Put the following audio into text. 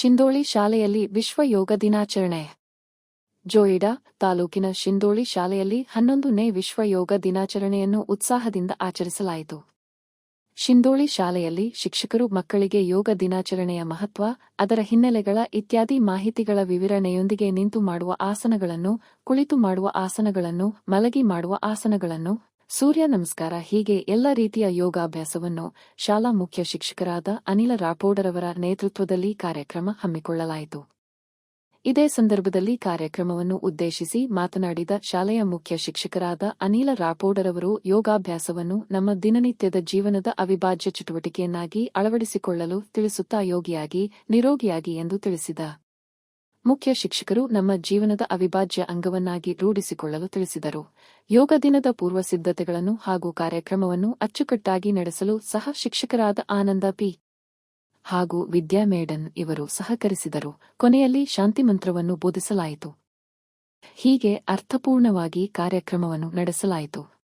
ಶಿಂದೋಳಿ ಶಾಲೆಯಲ್ಲಿ ವಿಶ್ವ ಯೋಗ ದಿನಾಚರಣೆ. ಜೋಯಿಡಾ ತಾಲೂಕಿನ ಶಿಂದೋಳಿ ಶಾಲೆಯಲ್ಲಿ ಹನ್ನೊಂದನೇ ವಿಶ್ವ ಯೋಗ ದಿನಾಚರಣೆಯನ್ನು ಉತ್ಸಾಹದಿಂದ ಆಚರಿಸಲಾಯಿತು. ಶಿಂದೋಳಿ ಶಾಲೆಯಲ್ಲಿ ಶಿಕ್ಷಕರು ಮಕ್ಕಳಿಗೆ ಯೋಗ ದಿನಾಚರಣೆಯ ಮಹತ್ವ, ಅದರ ಹಿನ್ನೆಲೆಗಳ ಇತ್ಯಾದಿ ಮಾಹಿತಿಗಳ ವಿವರಣೆಯೊಂದಿಗೆ ನಿಂತು ಮಾಡುವ ಆಸನಗಳನ್ನು, ಕುಳಿತು ಮಾಡುವ ಆಸನಗಳನ್ನು, ಮಲಗಿ ಮಾಡುವ ಆಸನಗಳನ್ನು ಸೂರ್ಯ ನಮಸ್ಕಾರ ಹೀಗೆ ಎಲ್ಲ ರೀತಿಯ ಯೋಗಾಭ್ಯಾಸವನ್ನು ಶಾಲಾ ಮುಖ್ಯ ಶಿಕ್ಷಕರಾದ ಅನಿಲ ರಾಪೋಡರವರ ನೇತೃತ್ವದಲ್ಲಿ ಕಾರ್ಯಕ್ರಮ ಹಮ್ಮಿಕೊಳ್ಳಲಾಯಿತು. ಇದೇ ಸಂದರ್ಭದಲ್ಲಿ ಕಾರ್ಯಕ್ರಮವನ್ನು ಉದ್ದೇಶಿಸಿ ಮಾತನಾಡಿದ ಶಾಲೆಯ ಮುಖ್ಯ ಶಿಕ್ಷಕರಾದ ಅನಿಲ ರಾಪೋಡರವರು ಯೋಗಾಭ್ಯಾಸವನ್ನು ನಮ್ಮ ದಿನನಿತ್ಯದ ಜೀವನದ ಅವಿಭಾಜ್ಯ ಚಟುವಟಿಕೆಯನ್ನಾಗಿ ಅಳವಡಿಸಿಕೊಳ್ಳಲು ತಿಳಿಸುತ್ತಾ ಯೋಗಿಯಾಗಿ, ನಿರೋಗಿಯಾಗಿ ಎಂದು ತಿಳಿಸಿದ. ಮುಖ್ಯ ಶಿಕ್ಷಕರು ನಮ್ಮ ಜೀವನದ ಅವಿಭಾಜ್ಯ ಅಂಗವನ್ನಾಗಿ ರೂಢಿಸಿಕೊಳ್ಳಲು ತಿಳಿಸಿದರು. ಯೋಗ ದಿನದ ಪೂರ್ವ ಸಿದ್ಧತೆಗಳನ್ನು ಹಾಗೂ ಕಾರ್ಯಕ್ರಮವನ್ನು ಅಚ್ಚುಕಟ್ಟಾಗಿ ನಡೆಸಲು ಸಹ ಶಿಕ್ಷಕರಾದ ಆನಂದ ಪಿ. ಹಾಗೂ ವಿದ್ಯಾ ಮೇಡನ್ ಇವರು ಸಹಕರಿಸಿದರು. ಕೊನೆಯಲ್ಲಿ ಶಾಂತಿ ಮಂತ್ರವನ್ನು ಬೋಧಿಸಲಾಯಿತು. ಹೀಗೆ ಅರ್ಥಪೂರ್ಣವಾಗಿ ಕಾರ್ಯಕ್ರಮವನ್ನು ನಡೆಸಲಾಯಿತು.